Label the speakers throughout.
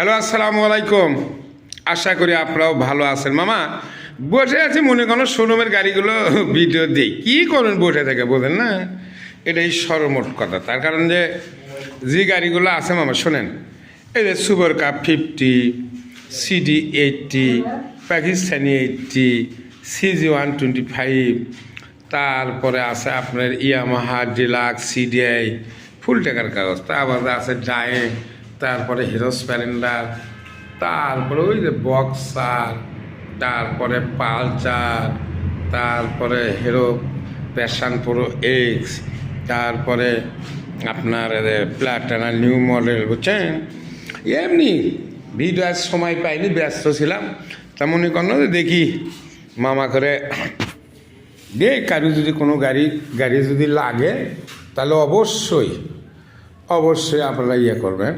Speaker 1: Hello, আসসালামু আলাইকুম। আশা করি আপনারাও ভালো আছেন। মামা, বসে আছি, মনে করো শোরুমের গাড়িগুলো ভিডিও দিই। কী করুন বসে থেকে, বোঝেন না? এটাই সর্বমোট কথা। তার কারণ যে যে গাড়িগুলো আছে, মামা, শোনেন, এই যে super cup fifty CD eighty Pakistani eighty CG one twenty five তারপরে আছে আপনার ইয়ামাহা ডিলাক্স সিডিআই ফুল টাকার কাগজ। তারপরে আছে ডায়েক তারপরে হিরো স্প্লেন্ডার তারপরে ওই যে বক্সার তারপরে পালচার, তারপরে হিরো প্যাশান প্রো এক্স তারপরে আপনার প্লাটানা নিউ মডেল বুঝছেন? এমনি ভিডিও আজ সময় পাইনি, ব্যস্ত ছিলাম। তা মনে করল যে দেখি মামা করে দে, কারও যদি কোনো গাড়ি গাড়ি যদি লাগে, তাহলে অবশ্যই অবশ্যই আপনারা ইয়ে করবেন।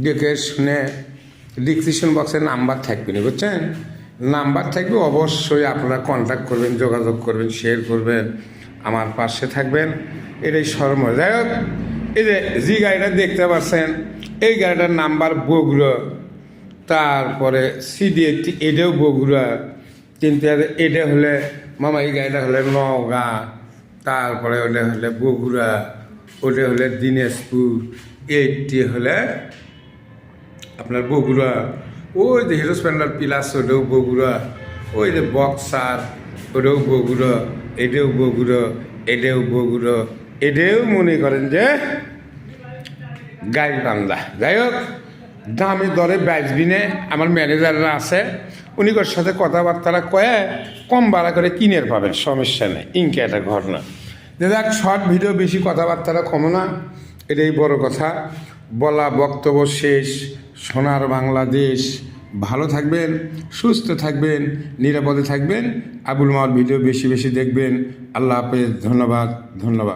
Speaker 1: দেখে শুনে ডিসক্রিপশন বক্সে নাম্বার থাকবে না বুঝছেন? নাম্বার থাকবে, অবশ্যই আপনারা কন্ট্যাক্ট করবেন, যোগাযোগ করবেন শেয়ার করবেন, আমার পাশে থাকবেন। এটাই সর্ম যাই হোক, এই যে যে গাড়িটা দেখতে পাচ্ছেন, এই গাড়িটার নাম্বার বগুড়া। তারপরে সিডি এটাও বগুড়া। কিন্তু এটা হলে, মামা, এই গাড়িটা হলে নওগাঁ। তারপরে ওটা হলে বগুড়া। ওটা হলে দিনাজপুর। এইটটি হলে আপনার বগুড়া, ওই যে হিরো স্প্লেন্ডার প্লাস ওটাও বগুড়া, ওই যে বক্সার ওটাও বগুড়া, এটাও বগুড়া এটাও বগুড়া, এটাও মনে করেন যে গাড়ি বান্দা যাই হোক, দামি দরে বেচবিনে আমার ম্যানেজাররা আছে, উনি ওর সাথে কথাবার্তা কয়ে কম ভাড়া করে কিনের পাবেন, সমস্যা নেই, ইনকে একটা ঘটনা। যে দেখ শর্ট ভিডিও বেশি কথাবার্তাটা কমো না, এটাই বড় কথা। বলা বক্তব্য শেষ সোনার বাংলাদেশ। ভালো থাকবেন, সুস্থ থাকবেন, নিরাপদে থাকবেন। আবুল মার ভিডিও বেশি বেশি দেখবেন। আল্লাহ হাফেজ, ধন্যবাদ ধন্যবাদ।